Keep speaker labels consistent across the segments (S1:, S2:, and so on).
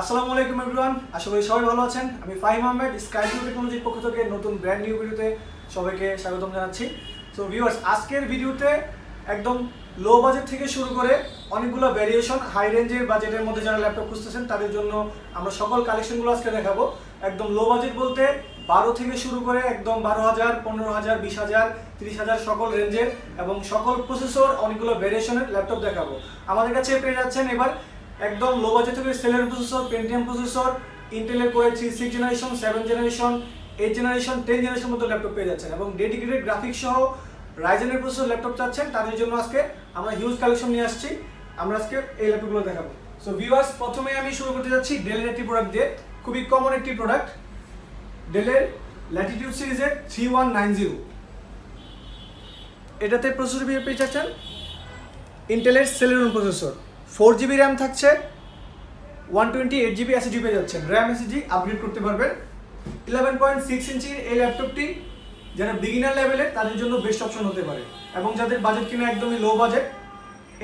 S1: আসসালামু আলাইকুম এভরিওয়ান আশা করি সবাই ভালো আছেন। আমি ফাহিম আহমেদ স্কাই ভিউ টেকনোলজির পক্ষ থেকে নতুন ব্র্যান্ড নিউ ভিডিওতে সবাইকে স্বাগতম জানাচ্ছি। সো ভিউয়ার্স আজকের ভিডিওতে একদম লো বাজেট থেকে শুরু করে অনেকগুলো ভ্যারিয়েশন হাই রেঞ্জের বাজেটের মধ্যে যারা ল্যাপটপ খুঁজতেছেন, তাদের জন্য আমরা সকল কালেকশনগুলো আজকে দেখাবো। একদম লো বাজেট বলতে বারো থেকে শুরু করে একদম বারো হাজার, পনেরো হাজার, বিশ হাজার, তিরিশ হাজার সকল রেঞ্জের এবং সকল প্রসেসর অনেকগুলো ভ্যারিয়েশনের ল্যাপটপ দেখাবো। আমাদের কাছে পেয়ে যাচ্ছেন এবার একদম লো বাজেট থেকে সেলের প্রসেসর পেন্টিয়াম প্রসেসর ইন্টেলের করে three six generation seven generation eight generation ten generation মতো ল্যাপটপ পেয়ে যাচ্ছেন এবং ডেডিকেটেড গ্রাফিক্স সহ রাইজেনের প্রসেসর ল্যাপটপ চাচ্ছেন। তাদের জন্য আজকে আমরা হিউজ কালেকশন নিয়ে আসছি। আমরা আজকে এই ল্যাপটপগুলো দেখাবো। সো ভিউয়ার্স প্রথমে আমি শুরু করতে যাচ্ছি ডেলের একটি প্রোডাক্ট দিয়ে। খুবই কমন একটি প্রোডাক্ট ডেলের ল্যাটিটিউড সিরিজের থ্রি ওয়ান নাইন জিরো এটাতে প্রসেসর পেয়ে যাচ্ছেন ইন্টেলের Celeron processor four GB RAM থাকছে, one twenty eight GB SSD পেয়ে যাচ্ছেন। র্যাম এসএসডি আপগ্রেড করতে পারবেন। ইলেভেন পয়েন্ট সিক্স ইঞ্চির এই ল্যাপটপটি যারা বিগিনার লেভেলের তাদের জন্য বেস্ট অপশন হতে পারে। এবং যাদের বাজেট কিনা একদমই লো বাজেট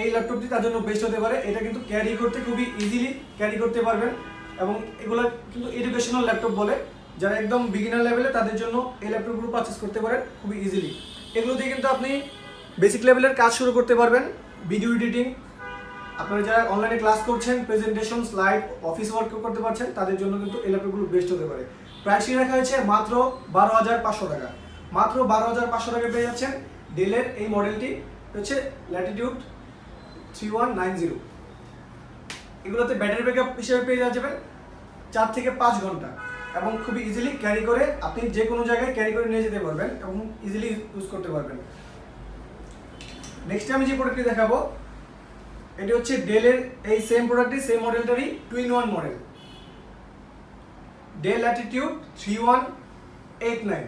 S1: এই ল্যাপটপটি তার জন্য বেস্ট হতে পারে। এটা কিন্তু ক্যারি করতে খুবই ইজিলি ক্যারি করতে পারবেন। এবং এগুলো কিন্তু এডুকেশনাল ল্যাপটপ বলে। যারা একদম বিগিনার লেভেলে তাদের জন্য এই ল্যাপটপগুলো পারচেস করতে পারেন খুবই ইজিলি এগুলো দিয়ে কিন্তু আপনি বেসিক লেভেলের কাজ শুরু করতে পারবেন। ভিডিও এডিটিং আপনারা যারা অনলাইনে ক্লাস করছেন প্রেজেন্টেশন স্লাইড অফিস ওয়ার্ক করতে পারছেন, তাদের জন্য কিন্তু এই ল্যাপটপগুলো বেস্ট হতে পারে। প্রাইসই রাখা হয়েছে? মাত্র বারো হাজার পাঁচশো টাকা। মাত্র বারো হাজার পাঁচশো টাকা পেয়ে যাচ্ছেন ডেলের এই মডেলটি হচ্ছে Latitude three one nine zero এগুলোতে ব্যাটারি ব্যাকআপ হিসেবে পেয়ে যাবেন চার থেকে পাঁচ ঘণ্টা এবং খুবই ইজিলি ক্যারি করে আপনি যে কোনো জায়গায় ক্যারি করে নিয়ে যেতে পারবেন এবং ইজিলি ইউজ করতে পারবেন। নেক্সট আমি যে প্রোডাক্টটি দেখাবো এটি হচ্ছে ডেলের এই সেম প্রোডাক্টটি same মডেলটারই two in one model Dell Latitude three one eight nine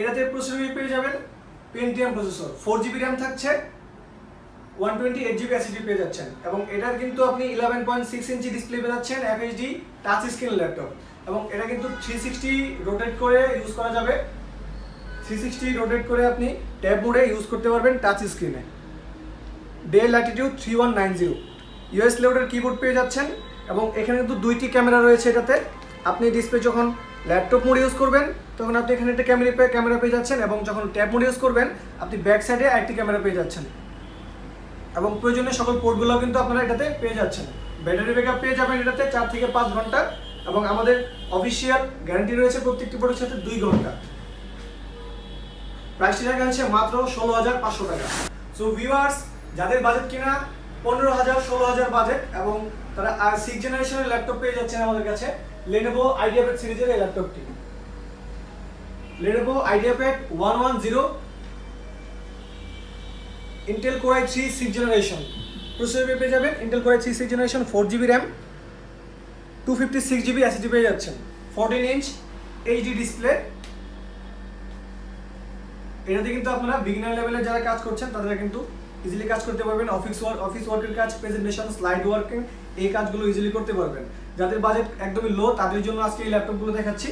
S1: এটাতে প্রসেসর পেয়ে যাবেন Pentium processor four GB RAM থাকছে one twenty eight GB SSD পেয়ে যাচ্ছেন। এবং এটার কিন্তু আপনি ইলেভেন পয়েন্ট সিক্স ইঞ্চি ডিসপ্লে পেয়ে যাচ্ছেন এফএইচডি টাচ স্ক্রিন ল্যাপটপ এবং এটা কিন্তু থ্রি সিক্সটি রোটেট করে ইউজ করা যাবে। থ্রি সিক্সটি রোটেট করে আপনি ট্যাব মোডে ইউজ করতে পারবেন টাচ স্ক্রিনে Dell Latitude three one nine zero US লেউডের keyboard পেয়ে যাচ্ছেন এবং এখানে কিন্তু দুইটি ক্যামেরা রয়েছে এটাতে। আপনি ডিসপ্লে যখন ল্যাপটপ মোড ইউজ করবেন, তখন আপনি এখানে একটা ক্যামেরা পেয়ে ক্যামেরা পেয়ে যাচ্ছেন এবং যখন ট্যাব মোড ইউজ করবেন, আপনি ব্যাক সাইডে আরেকটি ক্যামেরা পেয়ে যাচ্ছেন। এবং প্রয়োজনীয় সকল পোর্টগুলো কিন্তু আপনারা এটাতে পেয়ে যাচ্ছেন। ব্যাটারি ব্যাকআপ পেয়ে যাবেন এটাতে চার থেকে পাঁচ ঘণ্টা এবং আমাদের অফিসিয়াল গ্যারান্টি রয়েছে প্রত্যেকটি প্রোডাক্টের সাথে দুই ঘণ্টা। প্রাইসটি রাখা হচ্ছে মাত্র ষোলো হাজার পাঁচশো টাকা। সো ভিউয়ার্স যাদের বাজেট কিনা পনেরো হাজার, ষোলো হাজার বাজেট এবং তারা আর সিক্স জেনারেশনের ল্যাপটপ পেয়ে যাচ্ছেন আমাদের কাছে লেনোভো আইডিয়াপ্যাড সিরিজের এই ল্যাপটপটি Lenovo IdeaPad one one zero Intel Core i three six generation processor পেয়ে যাবেন Intel Core i three six generation four GB RAM two fifty six GB SSD পেয়ে যাচ্ছেন। ফোরটিন ইঞ্চ এইচডি ডিসপ্লে এটাতে কিন্তু আপনারা বিগিনার লেভেলে যারা কাজ করছেন তাদের কিন্তু ইজিলি কাজ করতে পারবেন অফিস ওয়ার্ক অফিস ওয়ার্কের কাজ প্রেজেন্টেশন স্লাইড ওয়ার্কিং এই কাজগুলো ইজিলি করতে পারবেন। যাদের বাজেট একদমই লো তাদের জন্য আজকে এই ল্যাপটপগুলো দেখাচ্ছি।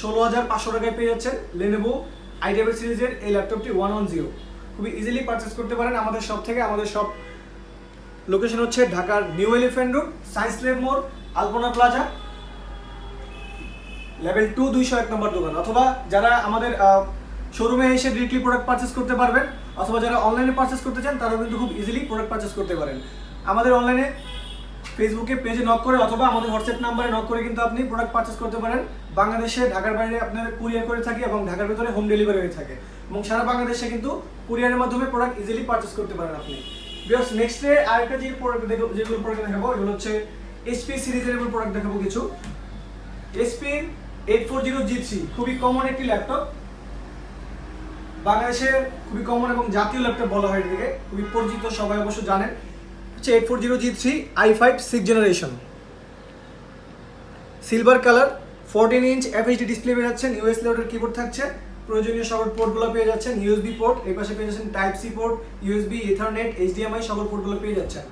S1: ষোলো হাজার পাঁচশো টাকায় পেয়ে যাচ্ছেন লেনেভো আইডিয়াবেল সিরিজের এই ল্যাপটপটি ওয়ান ওয়ান জিরো খুবই ইজিলি পারচেস করতে পারেন আমাদের সব থেকে। আমাদের সব লোকেশন হচ্ছে ঢাকার New Elephant Road Science Lab মোড় আলপনা প্লাজা লেভেল টু দুইশো এক নম্বর দোকান। অথবা যারা আমাদের শোরুমে এসে ডিরেক্টলি প্রোডাক্ট পারচেস করতে পারবেন অথবা যারা অনলাইনে পারচেস করতে চান, তারাও কিন্তু খুব ইজিলি প্রোডাক্ট পারচেস করতে পারেন। আমাদের অনলাইনে ফেসবুকে পেজে নক করে অথবা আমাদের হোয়াটসঅ্যাপ নাম্বারে নক করে কিন্তু আপনি প্রোডাক্ট পারচেস করতে পারেন। বাংলাদেশে, ঢাকার বাইরে আপনার কুরিয়ার করে থাকে এবং ঢাকার ভিতরে হোম ডেলিভারি হয়ে থাকে। এবং সারা বাংলাদেশে কিন্তু কুরিয়ারের মাধ্যমে প্রোডাক্ট ইজিলি পারচেস করতে পারেন আপনি। বিকজ নেক্সটে আরেকটা যে প্রোডাক্ট যেগুলো প্রোডাক্ট দেখাবো, এগুলো হচ্ছে এইচপি সিরিজের প্রোডাক্ট দেখাবো কিছু। HP eight four zero G three খুবই কমন একটি ল্যাপটপ বাংলাদেশের খুবই কমন এবং জাতীয় ল্যাপটপ বলা হয় এটাকে। খুবই পরিচিত, সবাই অবশ্য জানেন। হচ্ছে eight four zero G three i five six generation silver colour fourteen inch FHD display পেয়ে যাচ্ছেন। ইউএস লেভেলের কিবোর্ড থাকছে। প্রয়োজনীয় সকল পোর্টগুলো পেয়ে যাচ্ছেন। ইউএসবি পোর্ট এই পাশে পেয়ে যাচ্ছেন type C port USB Ethernet HDMI সকল পোর্টগুলো পেয়ে যাচ্ছেন।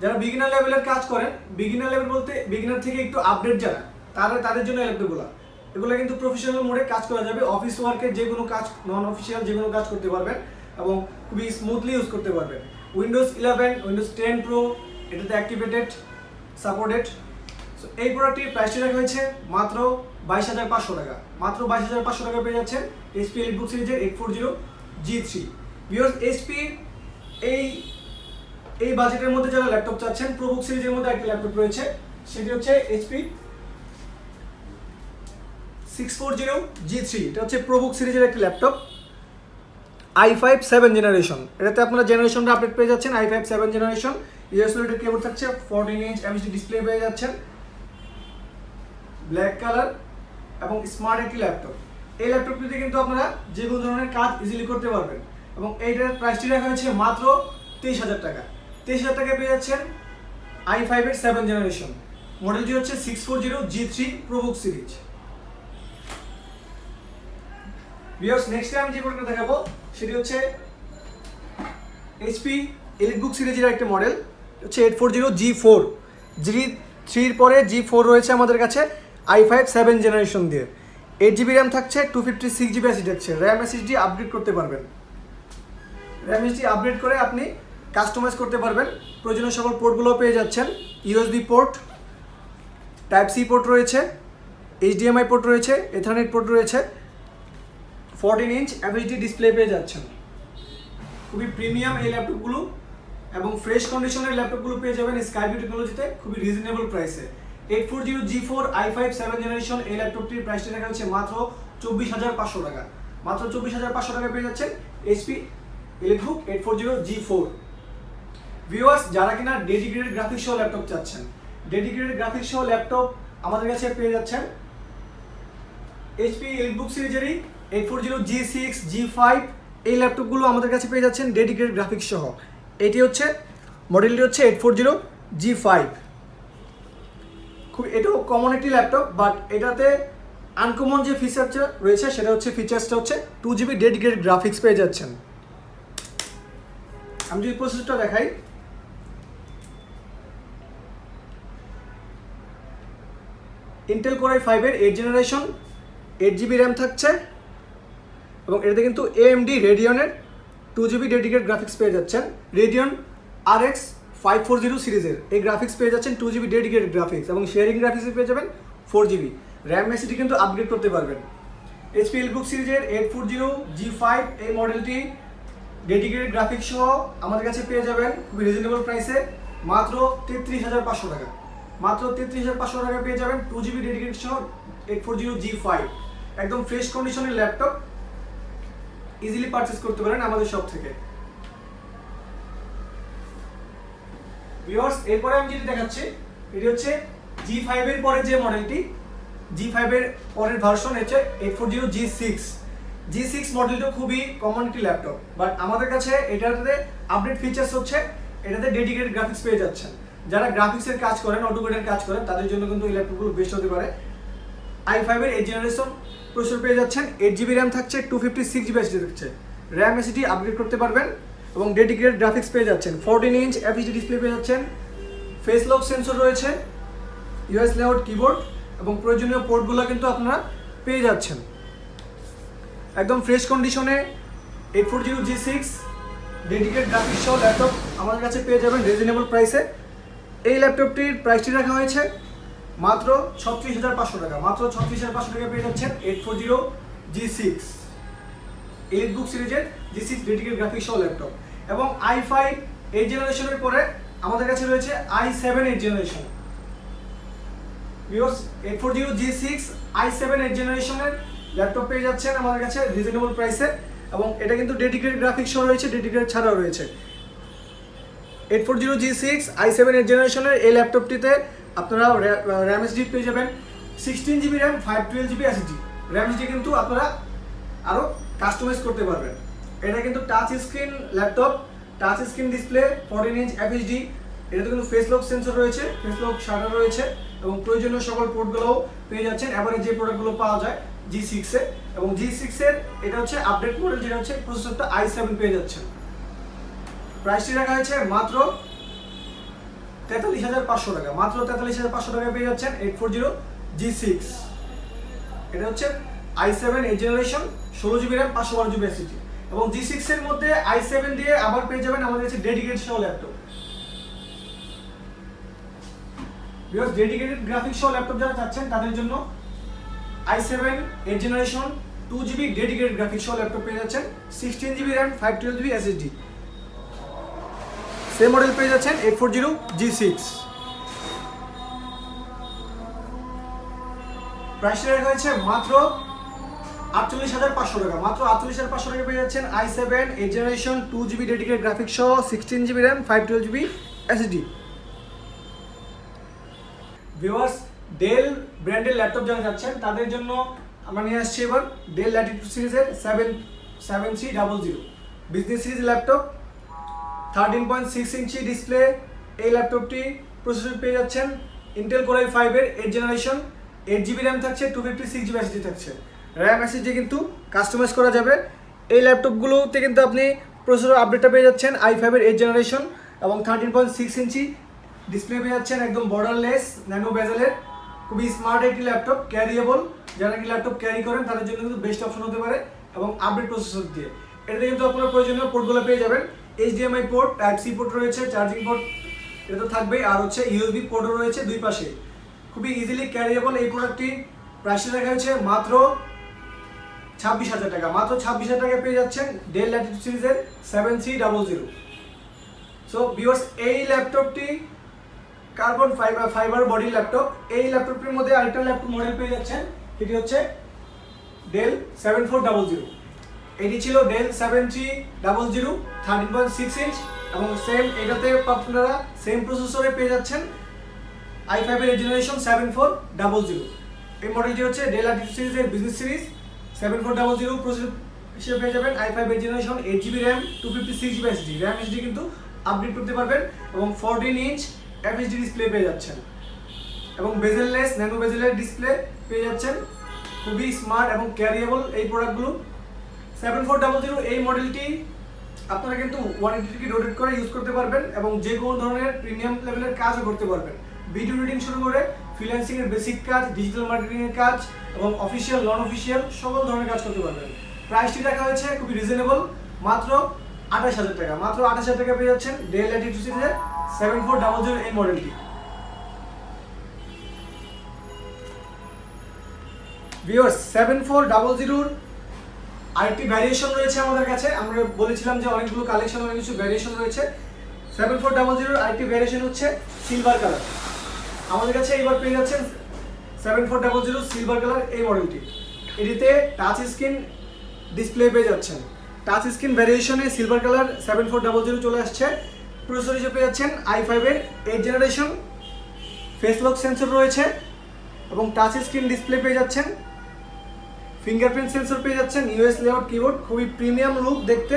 S1: যারা বিগিনার লেভেলের কাজ করেন বিগিনার লেভেল বলতে বিগিনার থেকে একটু আপডেট যারা, তারা তাদের জন্য ল্যাপটপগুলো এগুলো কিন্তু প্রফেশনাল মোডে কাজ করা যাবে। অফিস ওয়ার্কের যে কোনো কাজ নন অফিসিয়াল যে কোনো কাজ করতে পারবেন এবং খুবই স্মুথলি ইউজ করতে পারবেন। Windows eleven Windows ten Pro এটাতে অ্যাক্টিভেটেড সাপোর্টেড সো এই প্রোডাক্টটির প্রাইসটি রাখা হয়েছে মাত্র বাইশ হাজার পাঁচশো টাকা। মাত্র বাইশ হাজার পাঁচশো টাকা পেয়ে যাচ্ছেন এইচপি এলিটবুক সিরিজের eight four zero G three because HP এই এই বাজেটের মধ্যে যারা ল্যাপটপ চাচ্ছেন প্রোবুক সিরিজের মধ্যে একটা ল্যাপটপ রয়েছে। সেটি হচ্ছে HP six four zero G three এটা হচ্ছে প্রোবুক সিরিজের একটি laptop i five seven generation এটাতে আপনারা জেনারেশনটা আপডেট পেয়ে যাচ্ছেন আই ফাইভ সেভেন জেনারেশন ইউএসএলডি কেবল থাকছে ফোরটিন ইঞ্চ এমএসডি ডিসপ্লে পেয়ে যাচ্ছেন। ব্ল্যাক কালার এবং স্মার্ট একটি ল্যাপটপ। এই ল্যাপটপটিতে কিন্তু আপনারা যে কোনো ধরনের কাজ ইজিলি করতে পারবেন এবং এইটার প্রাইসটি রাখা হয়েছে মাত্র তেইশ হাজার টাকা। তেইশ হাজার টাকায় পেয়ে যাচ্ছেন আই ফাইভের সেভেন জেনারেশন মডেলটি হচ্ছে six four zero G three ProBook series. Viewers next আমি যে প্রোডাক্টটা দেখাবো, সেটি হচ্ছে এইচপি এলিটবুক সিরিজের একটা মডেল হচ্ছে eight four zero G four G থ্রির পরে জি ফোর রয়েছে আমাদের কাছে আই ফাইভ সেভেন জেনারেশন দিয়ে। এইট জিবি র্যাম থাকছে two fifty six GB SSD থাকছে। র্যাম এসএসডি আপগ্রেড করতে পারবেন। র্যাম এসডি আপগ্রেড করে আপনি কাস্টমাইজ করতে পারবেন। প্রয়োজনীয় সকল পোর্টগুলো পেয়ে যাচ্ছেন। USB port type C port রয়েছে এইচডিএমআই পোর্ট রয়েছে এথারনেট পোর্ট রয়েছে। ফোরটিন ইঞ্চ অ্যাভেজডি ডিসপ্লে পেয়ে যাচ্ছেন। খুবই প্রিমিয়াম এই ল্যাপটপগুলো এবং ফ্রেশ কন্ডিশনের ল্যাপটপগুলো পেয়ে যাবেন স্কাইবিউ টেকনোলজিতে খুবই রিজনেবল প্রাইসে eight four zero G four i five seven generation এই ল্যাপটপটির প্রাইসটি রাখা হচ্ছে মাত্র চব্বিশ হাজার পাঁচশো টাকা। মাত্র চব্বিশ হাজার পাঁচশো টাকা পেয়ে যাচ্ছেন HP EliteBook eight four zero G four viewers যারা কিনা ডেডিকেটেড গ্রাফিক্স সহ ল্যাপটপ চাচ্ছেন ডেডিকেটেড গ্রাফিক্স সহ ল্যাপটপ আমাদের কাছে পেয়ে যাচ্ছেন HP EliteBook সিরিজেরই eight four zero G six G five এই ল্যাপটপগুলো আমাদের কাছে পেয়ে যাচ্ছেন ডেডিকেটেড গ্রাফিক্স সহ। এটি হচ্ছে মডেলটি হচ্ছে eight four zero G five খুব, এটাও কমন একটি ল্যাপটপ বাট এটাতে আনকমন যে ফিচারটা রয়েছে, সেটা হচ্ছে ফিচার্সটা হচ্ছে টু জিবি ডেডিকেটেড গ্রাফিক্স পেয়ে যাচ্ছেন। আমি যদি প্রসেসরটা দেখাই। ইন্টেল কোরাই ফাইভের eight generation eight GB RAM থাকছে। এবং এটাতে কিন্তু এএমডি রেডিয়নের টু জিবি ডেডিকেট গ্রাফিক্স পেয়ে যাচ্ছেন। Radeon R X five four zero সিরিজের। এই গ্রাফিক্স পেয়ে যাচ্ছেন টু জিবি ডেডিকেটেড গ্রাফিক্স এবং শেয়ারিং গ্রাফিক্স পেয়ে যাবেন ফোর জিবি র্যাম মেসিটি কিন্তু আপগ্রেড করতে পারবেন। এইচপি এলবুক সিরিজের eight four zero G five এই মডেলটি ডেডিকেটেড গ্রাফিক্স সহ আমাদের কাছে পেয়ে যাবেন খুবই রিজনেবল প্রাইসে মাত্র তেত্রিশ হাজার পাঁচশো টাকা। মাত্র তেত্রিশ হাজার পাঁচশো টাকা পেয়ে যাবেন টু জিবি ডেডিকেটেড সহ eight four zero G five একদম ফ্রেশ কন্ডিশনের ল্যাপটপ ইজিলি পারচেস করতে পারেন আমাদের শপ থেকে। ভিউয়ার্স এরপরে আমি যেটি দেখাচ্ছি, এটি হচ্ছে জি ফাইভের পরে যে মডেলটি জি ফাইভের পরের ভার্সন হচ্ছে eight four zero G six G six মডেলটা খুবই কমন একটি ল্যাপটপ বাট আমাদের কাছে এটাতে আপডেট ফিচার্স হচ্ছে, এটাতে ডেডিকেটেড গ্রাফিক্স পেয়ে যাচ্ছেন। যারা গ্রাফিক্সের কাজ করেন অটোকেটের কাজ করেন, তাদের জন্য কিন্তু এই ল্যাপটপগুলো বেস্ট হতে পারে। আই ফাইভের এইট জেনারেশন প্রসেসর পেয়ে যাচ্ছেন এইট জিবি র্যাম থাকছে two fifty six GB SSD থাকছে। র্যাম এসিটি আপগ্রেড করতে পারবেন এবং ডেডিকেটেড গ্রাফিক্স পেয়ে যাচ্ছেন। ফোরটিন ইঞ্চ এফএইচডি ডিসপ্লে পেয়ে যাচ্ছেন। ফেস লক সেন্সর রয়েছে ইউএস লেআউট কিবোর্ড এবং প্রয়োজনীয় পোর্টগুলো কিন্তু আপনারা পেয়ে যাচ্ছেন। একদম ফ্রেশ কন্ডিশনে eight four zero G six dedicate graphics সহ ল্যাপটপ আমাদের কাছে পেয়ে যাবেন রিজনেবল প্রাইসে এই ল্যাপটপটির প্রাইসটি রাখা হয়েছে মাত্র ছত্রিশ হাজার পাঁচশো টাকা। মাত্র ছত্রিশ হাজার পাঁচশো টাকা পেয়ে যাচ্ছেন eight four zero G six EliteBook সিরিজের জি সিক্স ডেডিকেট গ্রাফিক্স সহ ল্যাপটপ এবং আই ফাইভ এইট জেনারেশনের পরে আমাদের কাছে রয়েছে i seven eight generation eight four zero G six i seven eight জেনারেশনের ল্যাপটপ পেয়ে যাচ্ছেন আমাদের কাছে রিজনেবল প্রাইসে এবং এটা কিন্তু ডেডিকেটেড গ্রাফিক্স সহ রয়েছে ডেডিকেটেড ছাড়াও রয়েছে। Eight four zero G six i seven eight জেনারেশনের এই ল্যাপটপটিতে আপনারা র্যাম এসডি পেয়ে যাবেন। Sixteen GB RAM five twelve GB SSD RAM SSD কিন্তু আপনারা আরও কাস্টমাইজ করতে পারবেন। এটা কিন্তু touch screen laptop touch screen display fourteen inch FHD এটাতে কিন্তু ফেস লক সেন্সর রয়েছে ফেস লক শাটার রয়েছে এবং প্রয়োজনীয় সকল পোর্টগুলোও পেয়ে যাচ্ছেন। এবারে যে প্রোডাক্টগুলো পাওয়া যায় জি সিক্সে এবং জি সিক্সের এটা হচ্ছে আপডেট মডেল যেটা হচ্ছে প্রসেসরটা আই সেভেন পেয়ে যাচ্ছেন। প্রাইসটি রাখা হয়েছে মাত্র তেতাল্লিশ হাজার পাঁচশো টাকা। মাত্র তেতাল্লিশ হাজার পাঁচশো টাকা পেয়ে যাচ্ছেন eight four zero G six. এটা হচ্ছে আই সেভেন এই জেনারেশন ষোলো জিবি র্যাম, পাঁচশো বারো জিবি এসিটি এবং জি সিক্সের মধ্যে আই সেভেন দিয়ে আবার পেয়ে যাবেন আমাদের কাছে ডেডিকেট সহ ল্যাপটপ বিকজ ডেডিকেটেড গ্রাফিক্স সহ ল্যাপটপ যারা চাচ্ছেন, তাদের জন্য i seven eight generation two GB dedicated graphics সহ ল্যাপটপ পেয়ে যাচ্ছেন। Sixteen GB RAM five twelve GB SSD same model পেয়ে যাচ্ছেন eight four zero G six প্রাইসটা রাখা হয়েছে মাত্র আটচল্লিশ হাজার পাঁচশো টাকা। মাত্র আটচল্লিশ হাজার পাঁচশো টাকা পেয়ে যাচ্ছেন i seven eight generation two GB dedicated graphics সহ sixteen GB RAM five twelve GB SSD viewers Dell ব্র্যান্ডের ল্যাপটপ যারা যাচ্ছেন তাদের জন্য আমরা নিয়ে আসছি এবার ডেল ল্যাটিটিউড সিরিজের seven seven three double zero business series laptop thirteen point six ইঞ্চি ডিসপ্লে এই ল্যাপটপটি প্রসেসর পেয়ে যাচ্ছেন ইন্টেল কোরাই ফাইভের eight generation eight GB RAM থাকছে two fifty six GB SSD থাকছে। র্যাম এসএসডি কিন্তু কাস্টমাইজ করা যাবে। এই ল্যাপটপগুলোতে কিন্তু আপনি প্রসেসর আপডেটটা পেয়ে যাচ্ছেন আই ফাইভের এইট জেনারেশন এবং thirteen point six inch display পেয়ে যাচ্ছেন একদম বর্ডারলেস ন্যানো বেজেলের খুবই স্মার্ট একটি ল্যাপটপ ক্যারিয়েবল যারা কি ল্যাপটপ ক্যারি করেন, তাদের জন্য কিন্তু বেস্ট অপশন হতে পারে এবং আপডেট প্রসেসর দিয়ে। এটাতে কিন্তু আপনার প্রয়োজনীয় পোর্টগুলো পেয়ে যাবেন। HDMI port type C port রয়েছে চার্জিং পোর্ট এটা তো থাকবেই, আর হচ্ছে ইউএসবি পোর্টও রয়েছে দুই পাশে। খুবই ইজিলি ক্যারিয়েবল এই প্রোডাক্টটি প্রাইসে রাখা হয়েছে মাত্র ছাব্বিশ হাজার টাকা। মাত্র ছাব্বিশ হাজার টাকা পেয়ে যাচ্ছেন ডেল ল্যাটিটিউড সিরিজের seven three double zero so because এই ল্যাপটপটি carbon fibre fibre body laptop এই ল্যাপটপটির মধ্যে আরেকটা ল্যাপটপ মডেল পেয়ে যাচ্ছেন। এটি হচ্ছে Dell seven four double zero এটি ছিল Dell seven three double zero, thirteen point six inch, এবং সেম এটাতে আপনারা সেম প্রসেসরে পেয়ে যাচ্ছেন আই ফাইভের generation seven four double zero এই মডেলটি হচ্ছে ডেল আর্টি সিরিজের business series seven four double zero processor হিসেবে পেয়ে যাবেন আই ফাইভের generation eight GB RAM two fifty six GB SSD RAM SSD কিন্তু আপডেট করতে পারবেন, এবং ফোরটিন ইঞ্চ এফএসডি ডিসপ্লে পেয়ে যাচ্ছেন। এবং বেজেললেস ন্যানো বেজেলের ডিসপ্লে পেয়ে যাচ্ছেন। খুবই স্মার্ট এবং ক্যারিয়েবল এই প্রোডাক্টগুলো সেভেন ফোর ডাবল জিরো এই মডেলটি আপনারা কিন্তু ওয়ান এইটি রোটেট করে ইউজ করতে পারবেন এবং যে কোনো ধরনের প্রিমিয়াম লেভেলের কাজও করতে পারবেন। ভিডিও এডিটিং শুরু করে ফ্রিল্যান্সিং এর বেসিক কাজ ডিজিটাল মার্কেটিং এর কাজ এবং অফিসিয়াল নন অফিসিয়াল সকল ধরনের কাজ করতে পারবেন। প্রাইসটি রাখা হয়েছে খুবই রিজনেবল মাত্র আঠাশ হাজার টাকা। মাত্র আঠাশ হাজার টাকা পেয়ে যাচ্ছেন ডেল ল্যাটিটিউড সিরিজের সেভেন ফোর ডাবল জিরো এই মডেলটি ভিউয়ার্স সেভেন ফোর ডাবল জিরোর আরেকটি ভ্যারিয়েশন রয়েছে আমাদের কাছে। আমরা বলেছিলাম যে অনেকগুলো কালেকশন অনেক কিছু ভ্যারিয়েশন রয়েছে। সেভেন ফোর ডাবল জিরোর আরেকটি ভ্যারিয়েশন হচ্ছে সিলভার কালার আমাদের কাছে এইবার পেয়ে যাচ্ছেন seven four double zero silver colour এই মডেলটি এটিতে টাচ স্ক্রিন ডিসপ্লে পেয়ে যাচ্ছেন। Touch screen ভ্যারিয়েশনে silver colour seven four double zero চলে আসছে। প্রসেসর হিসেবে পেয়ে যাচ্ছেন আই ফাইভের এইট জেনারেশন ফেস সেন্সর রয়েছে এবং টাচ স্ক্রিন ডিসপ্লে পেয়ে যাচ্ছেন ফিঙ্গারপ্রিন্ট সেন্সর পেয়ে যাচ্ছেন ইউএস লেআউট কিবোর্ড, খুবই প্রিমিয়াম লুক দেখতে,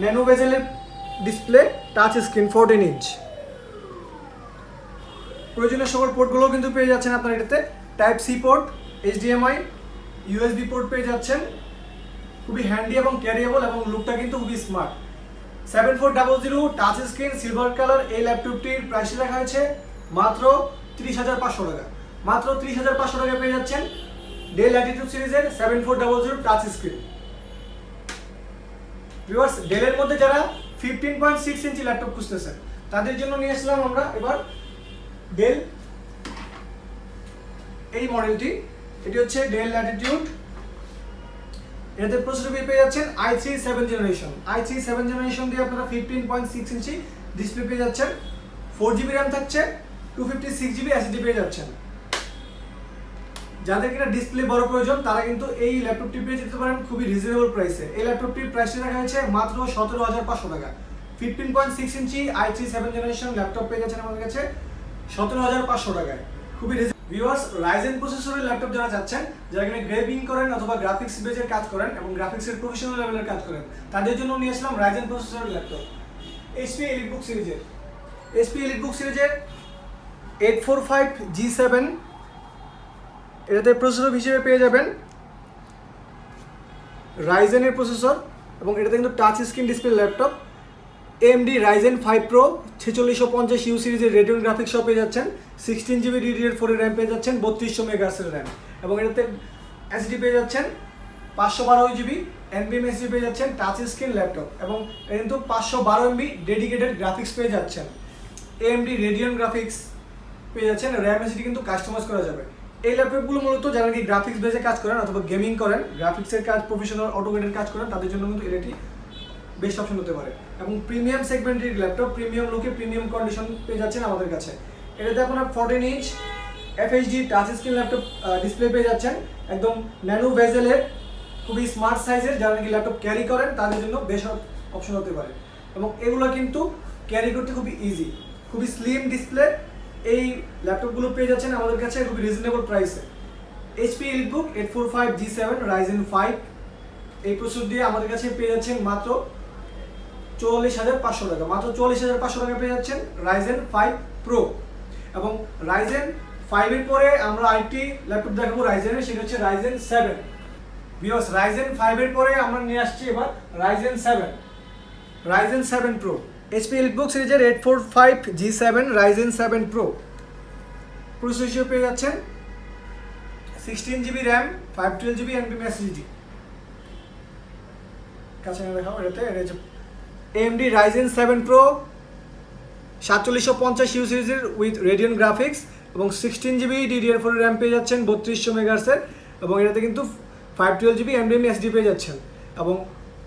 S1: nano বেজেলের display touch screen fourteen inch প্রয়োজনীয় সকল পোর্টগুলোও কিন্তু পেয়ে যাচ্ছেন আপনার এটাতে। Type C port HDMI USB port পেয়ে যাচ্ছেন। খুবই হ্যান্ডি এবং ক্যারিয়েবল এবং লুকটা কিন্তু খুবই smart seven four double zero touch screen silver colour এই ল্যাপটপটির প্রাইস রাখা হয়েছে মাত্র ত্রিশ হাজার পাঁচশো টাকা। মাত্র ত্রিশ হাজার পাঁচশো টাকা পেয়ে যাচ্ছেন ডেল ল্যাটিটিউড সিরিজের seven four double zero touch screen viewers ডেলের মধ্যে যারা ফিফটিন পয়েন্ট সিক্স ইঞ্চি ল্যাপটপ খুঁজতেছেন, তাদের জন্য নিয়ে আসলাম আমরা এবার ডেল এই মডেলটি এটি হচ্ছে ডেল ল্যাটিটিউড এটাতে প্রসেসর পেয়ে যাচ্ছেন I three seven generation I three seven generation দিয়ে আপনারা fifteen point six inch display পেয়ে যাচ্ছেন। ফোর জিবি র্যাম থাকছে two fifty six GB SD পেয়ে যাচ্ছেন। যাদের কিনা ডিসপ্লে বড় প্রয়োজন, তারা কিন্তু এই ল্যাপটপটি পেয়ে যেতে পারেন খুবই রিজনেবল প্রাইসে এই ল্যাপটপটির প্রাইসটি রাখা হয়েছে মাত্র সতেরো হাজার পাঁচশো টাকা। Fifteen point six inch i three seven generation laptop পেয়ে যাচ্ছেন আমাদের কাছে সতেরো হাজার পাঁচশো টাকায়। খুবই ভিউয়ার্স রাইজেন প্রসেসরের ল্যাপটপ যারা চাচ্ছেন, যারা কিনা গ্রেভিং করেন অথবা গ্রাফিক্স বেজের কাজ করেন এবং গ্রাফিক্সের প্রফেশনাল লেভেলের কাজ করেন, তাদের জন্য নিয়ে আসলাম রাইজেন প্রসেসরের ল্যাপটপ এইচপি এলিটবুক সিরিজের এইচপি এলিটবুক সিরিজের eight four five G seven এটাতে প্রসেসর হিসেবে পেয়ে যাবেন রাইজেনের প্রসেসর এবং এটাতে কিন্তু touch screen display laptop AMD Ryzen five pro ছেচল্লিশশো পঞ্চাশ ইউ সিরিজের রেডিয়ন গ্রাফিক্স পেয়ে যাচ্ছেন সিক্সটিন জিবি ডিডিএর ফোরের র্যাম পেয়ে যাচ্ছেন, বত্রিশশো মেগাহার্সের র্যাম এবং এটাতে এসডি পেয়ে যাচ্ছেন, পাঁচশো বারো জিবি এনবিএম এসডি পেয়ে যাচ্ছেন টাচ স্ক্রিন ল্যাপটপ এবং কিন্তু পাঁচশো বারো এমবি ডেডিকেটেড গ্রাফিক্স পেয়ে যাচ্ছেন। এমডি রেডিয়ন গ্রাফিক্স পেয়ে যাচ্ছেন র্যাম এসিডি কিন্তু কাস্টমাইজ করা যাবে। এই ল্যাপটপগুলো মূলত যারা কি গ্রাফিক্স বেজে কাজ করেন অথবা গেমিং করেন গ্রাফিক্সের কাজ প্রফেশনাল অটোমেটেড কাজ করেন, তাদের জন্য কিন্তু এটি বেস্ট অপশন হতে পারে। এবং প্রিমিয়াম সেগমেন্টের ল্যাপটপ প্রিমিয়াম লুকে প্রিমিয়াম কন্ডিশন পেয়ে যাচ্ছেন আমাদের কাছে। এটাতে আপনার fourteen inch FHD touch screen laptop display পেয়ে যাচ্ছেন। একদম ন্যানো ভেজেলের খুবই স্মার্ট সাইজের যারা নাকি ল্যাপটপ ক্যারি করেন, তাদের জন্য বেশ অপশন হতে পারে। এবং এগুলো কিন্তু ক্যারি করতে খুবই ইজি খুবই স্লিম ডিসপ্লে এই ল্যাপটপগুলো পেয়ে যাচ্ছেন আমাদের কাছে খুবই রিজনেবল প্রাইসে HP EliteBook eight four five G seven Ryzen five এই প্রস্তুত দিয়ে আমাদের কাছে পেয়ে যাচ্ছেন মাত্র চুয়াল্লিশ হাজার পাঁচশো টাকা। মাত্র চুয়াল্লিশ হাজার পাঁচশো টাকা পেয়ে যাচ্ছেন রাইজেন ফাইভ প্রো এবং রাইজেন ফাইভের পরে আমরা আইটি ল্যাপটপ দেখাবো রাইজেনের সেটা হচ্ছে রাইজেন সেভেন বিকজ রাইজেন ফাইভের পরে আমরা নিয়ে আসছি এবার Ryzen seven Ryzen seven pro HP EliteBook সিরিজের eight four five G seven Ryzen seven pro processor হিসেবে পেয়ে যাচ্ছেন sixteen GB RAM five twelve GB এনবিএম SSD কাছে না দেখাও, এটাতে, এটা এমডি রাইজেন সেভেন প্রো সাতচল্লিশশো পঞ্চাশ ইউ সিরিজের উইথ রেডিয়ন গ্রাফিক্স এবং sixteen GB DDR four RAM পেয়ে যাচ্ছেন বত্রিশশো মেগার্সের এবং এটাতে কিন্তু ফাইভ টুয়েলভ জিবি এমডিএম এসডি পেয়ে যাচ্ছেন। এবং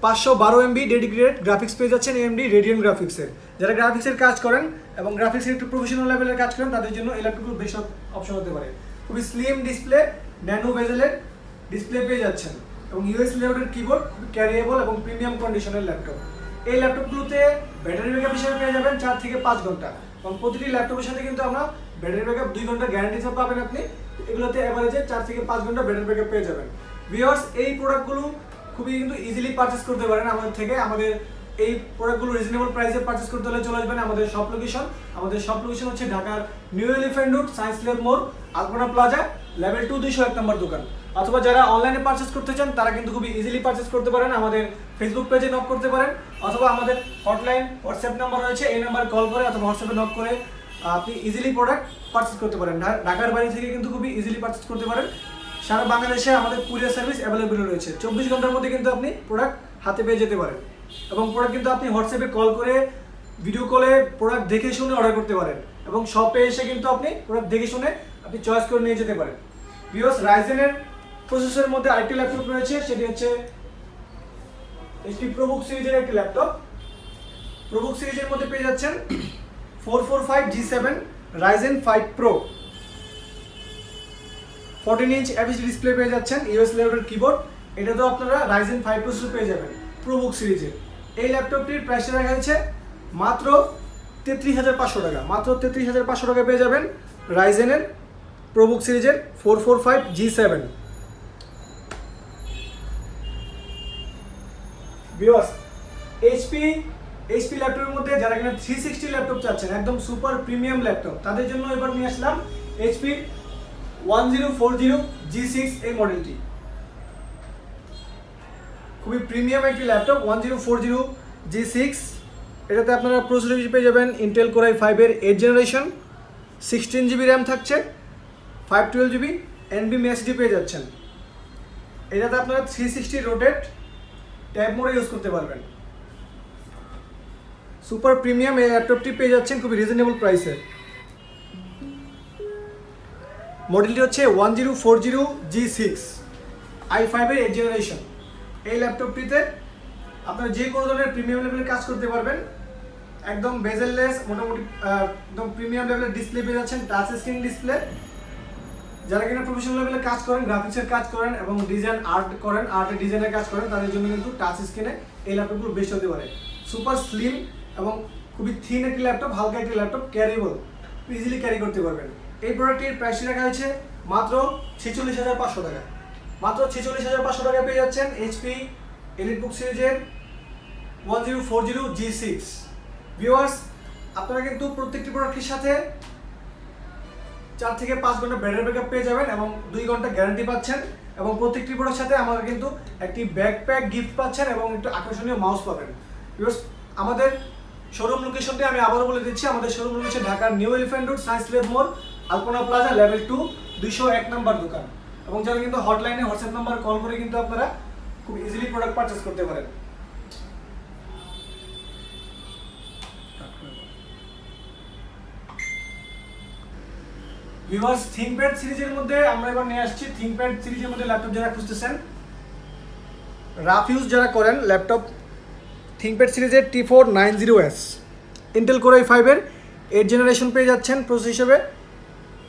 S1: পাঁচশো বারো এমবি ডেডিকেটেড গ্রাফিক্স পেয়ে যাচ্ছেন এমডি রেডিয়ন গ্রাফিক্সের যারা গ্রাফিক্সের কাজ করেন এবং গ্রাফিক্সের একটু প্রফেশনাল লেভেলের কাজ করেন, তাদের জন্য ল্যাপটপগুলো বেশ অপশন হতে পারে। খুবই স্লিম ডিসপ্লে ন্যানো ভেজেলের ডিসপ্লে পেয়ে যাচ্ছেন। এবং ইউএস লেভেলের কিবোর্ড খুবই ক্যারিয়েবল এবং প্রিমিয়াম কন্ডিশনের ল্যাপটপ এই ল্যাপটপগুলোতে ব্যাটারি ব্যাকআপ হিসেবে পেয়ে যাবেন চার থেকে পাঁচ ঘণ্টা। এবং প্রতিটি ল্যাপটপের সাথে কিন্তু আমরা ব্যাটারি ব্যাকআপ দুই ঘণ্টা গ্যারান্টি হিসেবে পাবেন আপনি। এগুলোতে অ্যাভারেজে চার থেকে পাঁচ ঘণ্টা ব্যাটারি ব্যাকআপ পেয়ে যাবেন। ভিওর্স এই প্রোডাক্টগুলো খুবই কিন্তু ইজিলি পারচেস করতে পারেন আমাদের থেকে। আমাদের এই প্রোডাক্টগুলো রিজনেবল প্রাইসে পারচেস করতে হলে চলে আসবেন আমাদের শপ লোকেশন আমাদের শপ লোকেশন হচ্ছে ঢাকার New Elephant Road Science Lab মোড় আলপনা প্লাজা লেভেল টু দুইশো এক নম্বর দোকান। অথবা যারা অনলাইনে পারচেস করতে চান, তারা কিন্তু খুবই ইজিলি পারচেস করতে পারেন, আমাদের ফেসবুক পেজে নক করতে পারেন। অথবা আমাদের হটলাইন হোয়াটসঅ্যাপ নাম্বার রয়েছে, এই নাম্বার কল করে অথবা হোয়াটসঅ্যাপে নক করে আপনি ইজিলি প্রোডাক্ট পারচেস করতে পারেন। ঢাকার বাড়ি থেকে কিন্তু খুবই ইজিলি পারচেস করতে পারেন। সারা বাংলাদেশে আমাদের কুরিয়ার সার্ভিস অ্যাভেলেবেল রয়েছে। চব্বিশ ঘণ্টার মধ্যে কিন্তু আপনি প্রোডাক্ট হাতে পেয়ে যেতে পারেন। এবং প্রোডাক্ট কিন্তু আপনি হোয়াটসঅ্যাপে কল করে ভিডিও কলে প্রোডাক্ট দেখে শুনে অর্ডার করতে পারেন। এবং শপে এসে কিন্তু আপনি প্রোডাক্ট দেখে শুনে আপনি চয়েস করে নিয়ে যেতে পারেন। বিকজ রাইজেনের প্রসেসের মধ্যে আরেকটি ল্যাপটপ রয়েছে, সেটি হচ্ছে এইচপি প্রবুক সিরিজের একটি ল্যাপটপ প্রবুক সিরিজের মধ্যে পেয়ে যাচ্ছেন four four five G seven Ryzen five pro fourteen inch FHD display পেয়ে যাচ্ছেন ইউএস লেভেলের কিবোর্ড এটা তো আপনারা রাইজেন ফাইভ প্রসেসর পেয়ে যাবেন প্রোবুক সিরিজের এই ল্যাপটপটির প্রাইসটা রাখা হয়েছে মাত্র তেত্রিশ হাজার পাঁচশো টাকা। মাত্র তেত্রিশ হাজার পাঁচশো টাকা পেয়ে যাবেন রাইজেনের প্রোবুক সিরিজের four four five G seven viewers HP HP ল্যাপটপের মধ্যে যারা কিনা থ্রি সিক্সটি ল্যাপটপ চাচ্ছেন, একদম সুপার প্রিমিয়াম ল্যাপটপ তাদের জন্য এবার নিয়ে আসলাম HP one zero four zero G six এই মডেলটি খুবই প্রিমিয়াম একটি laptop one zero four zero G six এটাতে আপনারা প্রসেসর হিসেবে পেয়ে যাবেন ইন্টেল কোরাই ফাইভের eight generation sixteen GB RAM থাকছে five twelve GB NVMe SSD পেয়ে যাচ্ছেন। এটাতে আপনারা থ্রি সিক্সটি রোটেট ট্যাব মোডে ইউজ করতে পারবেন। সুপার প্রিমিয়াম এই ল্যাপটপটি পেয়ে যাচ্ছেন খুবই রিজনেবল প্রাইসে মডেলটি হচ্ছে one zero four zero G six I ফাইভের এইট জেনারেশন এই ল্যাপটপটিতে আপনারা যে কোনো ধরনের প্রিমিয়াম লেভেলের কাজ করতে পারবেন। একদম বেজেললেস মোটামুটি একদম প্রিমিয়াম লেভেলের ডিসপ্লে পেয়ে যাচ্ছেন টাচ স্ক্রিন ডিসপ্লে যারা কিনা প্রফেশনাল লেভেলে কাজ করেন গ্রাফিক্সের কাজ করেন এবং ডিজাইন আর্ট করেন আর্টের ডিজাইনের কাজ করেন, তাদের জন্য কিন্তু টাচ স্ক্রিনে এই ল্যাপটপগুলো বেস্ট হতে পারে। সুপার স্লিম এবং খুবই থিন একটি ল্যাপটপ হালকা একটি ল্যাপটপ ক্যারিবল ইজিলি ক্যারি করতে পারবেন। এই প্রোডাক্টটির প্রাইস রাখা হয়েছে মাত্র ছেচল্লিশ হাজার পাঁচশো টাকা। মাত্র ছেচল্লিশ হাজার পাঁচশো টাকা পেয়ে যাচ্ছেন এইচপি এলিটবুক সিরিজের one zero four zero G six viewers আপনারা কিন্তু প্রত্যেকটি প্রোডাক্টের সাথে চার থেকে পাঁচ ঘণ্টা ব্যাটারি ব্যাকআপ পেয়ে যাবেন এবং দুই ঘণ্টা গ্যারান্টি পাচ্ছেন এবং প্রত্যেকটি প্রোডাক্টের সাথে আমাদের কিন্তু একটি ব্যাকপ্যাক গিফট পাচ্ছেন এবং একটু আকর্ষণীয় মাউস পাবেন। Viewers, আমাদের শোরুম লোকেশনটি আমি আবারও বলে দিচ্ছি আমাদের শোরুম লোকেশন ঢাকার New Elephant Road Science Lab মোড় আলপনা প্লাজা লেভেল টু, দুইশো এক নাম্বার দোকান। এবং যারা কিন্তু হটলাইনে হোয়াটসঅ্যাপ নাম্বার কল করে কিন্তু আপনারা খুব ইজিলি প্রোডাক্ট পারচেস করতে পারেন। ভিভার্স থিংকপ্যাড সিরিজের মধ্যে আমরা এবার নিয়ে আসছি। থিংকপ্যাড সিরিজের মধ্যে ল্যাপটপ যারা খুঁজতেছেন রাফ ইউজ যারা করেন ল্যাপটপ থিংকপ্যাড সিরিজের T four nine zero S Intel core I ফাইভের এইট জেনারেশন পেয়ে যাচ্ছেন প্রসেস হিসেবে।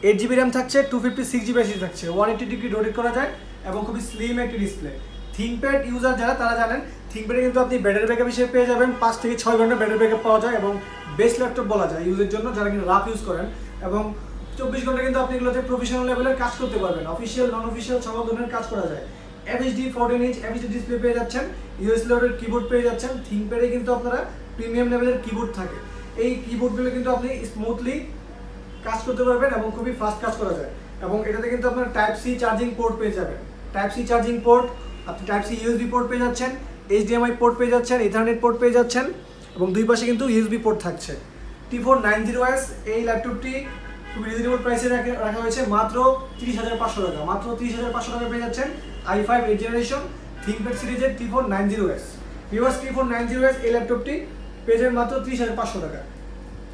S1: এইট জিবি র্যাম থাকছে two fifty six GB SSD থাকছে। ওয়ান এইটি ডিগ্রি রোটেট করা যায় এবং খুবই স্লিম একটি ডিসপ্লে থিংকপ্যাড ইউজার যারা, তারা জানেন থিংকপ্যাডে কিন্তু আপনি ব্যাটারি ব্যাকআপ হিসেবে পেয়ে যাবেন। পাঁচ থেকে ছয় ঘণ্টা ব্যাটারি ব্যাকআপ পাওয়া যায় এবং বেস্ট ল্যাপটপ বলা যায় ইউজের জন্য, যারা কিন্তু রাফ ইউজ করেন। এবং চব্বিশ ঘণ্টা কিন্তু আপনি এগুলোতে প্রফেশনাল লেভেলের কাজ করতে পারবেন। অফিসিয়াল নন অফিসিয়াল সকল ধরনের কাজ করা যায়। FHD fourteen inch FHD display পেয়ে যাচ্ছেন ইউএস লোডের কিবোর্ড পেয়ে যাচ্ছেন। থিংকপ্যাডে কিন্তু আপনারা প্রিমিয়াম লেভেলের কিবোর্ড থাকে। এই কিবোর্ডগুলো কিন্তু আপনি স্মুথলি কাজ করতে পারবেন এবং খুবই ফাস্ট কাজ করা যায়। এবং এটাতে কিন্তু আপনার টাইপ সি চার্জিং পোর্ট পেয়ে যাবেন। টাইপ সি চার্জিং পোর্ট আপনি টাইপ সি ইউএসবি পোর্ট পেয়ে যাচ্ছেন এইচডিএমআই পোর্ট পেয়ে যাচ্ছেন ইথারনেট পোর্ট পেয়ে যাচ্ছেন, এবং দুই পাশে কিন্তু ইউএসবি পোর্ট থাকছে। T four nine zero S এই ল্যাপটপটি খুবই রিজনেবল প্রাইসে রাখা হয়েছে মাত্র তিরিশ হাজার পাঁচশো টাকা। মাত্র তিরিশ হাজার পাঁচশো টাকা পেয়ে যাচ্ছেন I five eight generation ThinkPad সিরিজের T four nine zero S viewers T four nine zero S এই ল্যাপটপটি পেয়ে যাবেন মাত্র তিরিশ হাজার পাঁচশো টাকা।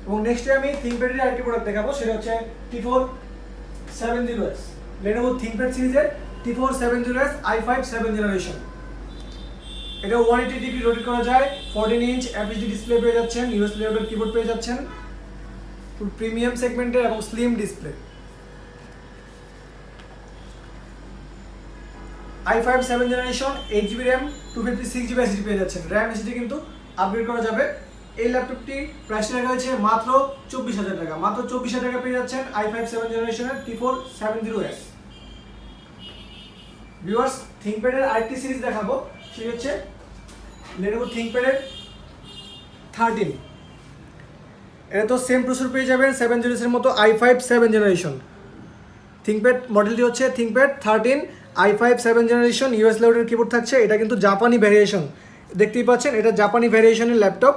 S1: এবং নেক্সটে আমি থিঙ্কপ্যাডের আরেকটি প্রোডাক্ট দেখাবো, সেটা হচ্ছে T four seven zero S Lenovo ThinkPad সিরিজের T four seven zero S I five seven generation এটা ওয়ান এইটি ডিগ্রি রোটেট করা যায় ফোরটিন ইঞ্চ এফএইচডি ডিসপ্লে পেয়ে যাচ্ছেন ইউএস লেভেল কিবোর্ড পেয়ে যাচ্ছেন। প্রিমিয়াম সেগমেন্টের এবং slim display I five seven generation eight GB RAM two fifty six GB SSD পেয়ে যাচ্ছেন। র্যাম এসডি কিন্তু আপগ্রেড করা যাবে। এই ল্যাপটপটি প্রাইস রাখা হয়েছে মাত্র চব্বিশ হাজার টাকা। মাত্র চব্বিশ হাজার টাকা পেয়ে যাচ্ছেন আই ফাইভ সেভেন জেনারেশনের T four seven zero S viewers থিঙ্কপ্যাডের আরেকটি সিরিজ দেখাবো, সেটি হচ্ছে লেনোভো থিঙ্কপ্যাডের থার্টিন এটা তো সেম প্রসেসর পেয়ে যাবেন সেভেন জিরোসের মতো I five seven generation ThinkPad মডেলটি হচ্ছে ThinkPad thirteen I five seven generation US লেভেলের কিবোর্ড থাকছে, এটা কিন্তু জাপানি ভ্যারিয়েশন দেখতেই পাচ্ছেন, এটা জাপানি ভ্যারিয়েশনের ল্যাপটপ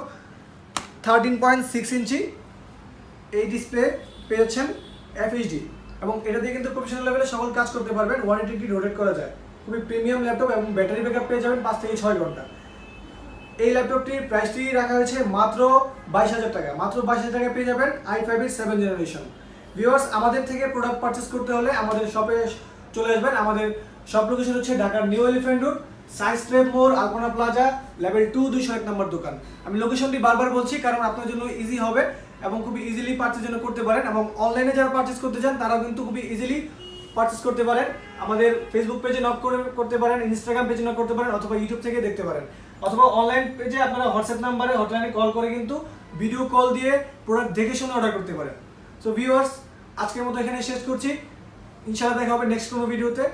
S1: থার্টিন পয়েন্ট সিক্স ইঞ্চি এই ডিসপ্লে পেয়ে যাচ্ছেন এফএইচডি এবং এটা দিয়ে কিন্তু প্রফেশনাল লেভেলে সকল কাজ করতে পারবেন ওয়ান এইটি ডিগ্রি রোটেট করা যায়। খুবই প্রিমিয়াম ল্যাপটপ এবং ব্যাটারি ব্যাকআপ পেয়ে যাবেন পাঁচ থেকে ছয় ঘণ্টা। এই ল্যাপটপটির প্রাইসটি রাখা হয়েছে মাত্র বাইশ হাজার টাকা। মাত্র বাইশ হাজার টাকা পেয়ে যাবেন আই ফাইভের সেভেন জেনারেশন ভিউয়ার্স আমাদের থেকে প্রোডাক্ট পারচেস করতে হলে আমাদের শপে চলে আসবেন। আমাদের শপ লোকেশন হচ্ছে ঢাকার নিউ এলিফ্যান্ট রোড সায়েন্স ট্রেপ মোড় আলপনা প্লাজা লেভেল টু, দুইশো এক নম্বর দোকান। আমি লোকেশনটি বারবার বলছি, কারণ আপনার জন্য ইজি হবে এবং খুবই ইজিলি পারচেস জন্য করতে পারেন এবং অনলাইনে যারা পারচেস করতে চান, তারাও কিন্তু খুবই ইজিলি পারচেস করতে পারেন। আমাদের ফেসবুক পেজে নক করে করতে পারেন ইনস্টাগ্রাম পেজে নক করতে পারেন, অথবা ইউটিউব থেকে দেখতে পারেন। অথবা অনলাইন পেজে আপনারা হোয়াটসঅ্যাপ নাম্বারে হটলাইনে কল করে কিন্তু ভিডিও কল দিয়ে প্রোডাক্ট দেখে শুনে অর্ডার করতে পারেন। সো ভিউয়ার্স আজকের মতো এখানে শেষ করছি। ইনশাআল্লাহ দেখা হবে নেক্সট কোনো ভিডিওতে